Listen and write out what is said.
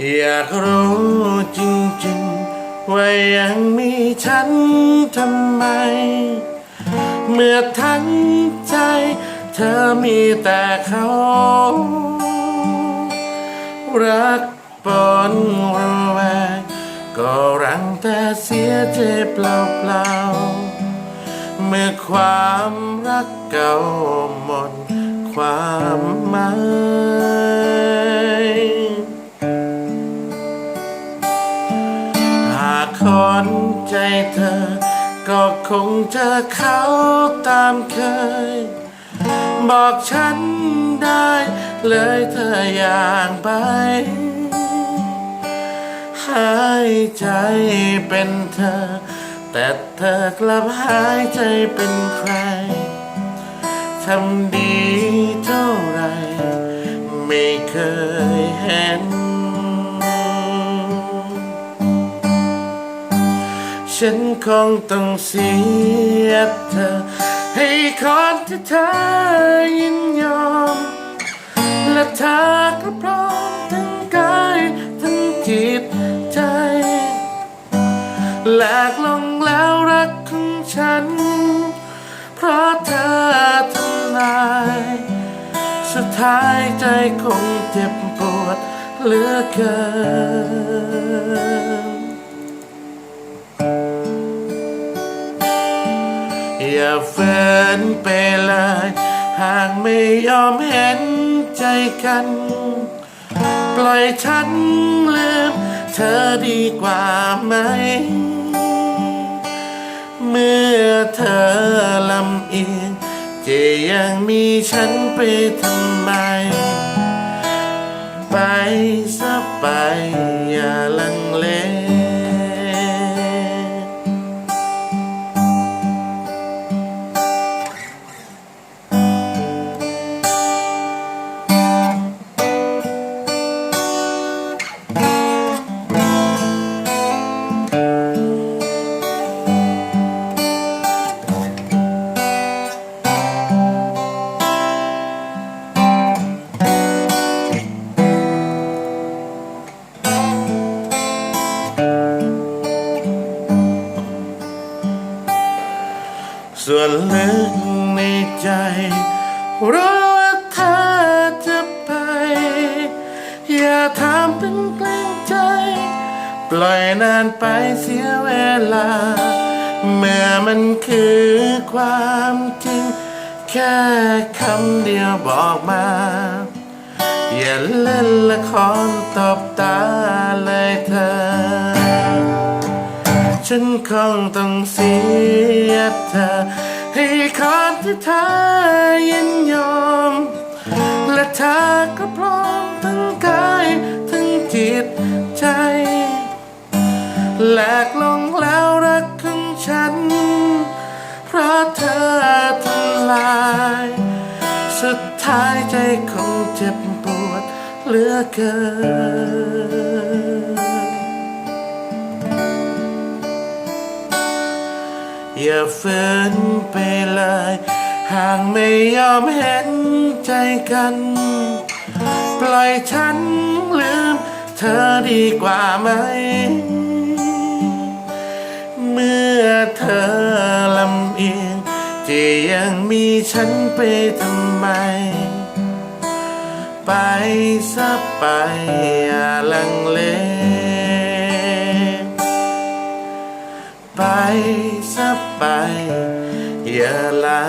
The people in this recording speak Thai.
อยากรู้จริงๆ ว่ายังมีฉันทำไม เมื่อทั้งใจ เธอมีแต่เขา รักปนระแวงก็รังแต่เสียใจเปล่าๆ เมื่อความรักเก่าหมดความหมาย ใจเธอ ก็คงจะเขาตามเคย บอกฉันได้เลยเธออย่างไป หายใจเป็นเธอ แต่เธอกลับหายใจเป็นใครทำดีเท่าไร ไม่เคยเห็น ฉันคงต้องเสียเธอ ให้คนที่เธอยินยอม และเธอก็พร้อมทั้งกายทั้งจิตใจแหลกลงแล้วรักของฉัน เพราะเธอทำลาย สุดท้ายใจคงเจ็บปวดเหลือเกิน อย่าฝืนไปเลย หากไม่ยอมเห็นใจกัน ปล่อยฉันลืมเธอดีกว่าไหม เมื่อเธอลำเอียงจะยังมีฉันไปทำไม ไปซะไปอย่าลังเล รู้ว่าเธอจะไป อย่าทำเป็นเกรงใจ ปล่อยนานไปเสียเวลา เมื่อมันคือความจริง แค่คำเดียวบอกมา อย่าเล่นละครตบตาเลยเธอ ฉันคงต้องเสียเธอ ให้คนที่เธอยินยอม และเธอก็พร้อมทั้งกายทั้งจิตใจแหลกลงแล้วรักของฉัน เพราะเธอทำลาย สุดท้ายใจคงเจ็บปวดเหลือเกิน อย่าฝืนไปเลย หากไม่ยอมเห็นใจกัน ปล่อยฉันลืมเธอดีกว่าไหม เมื่อเธอลำเอียงจะยังมีฉันไปทำไม ไปซะไปอย่าลังเล ไป อย่าลา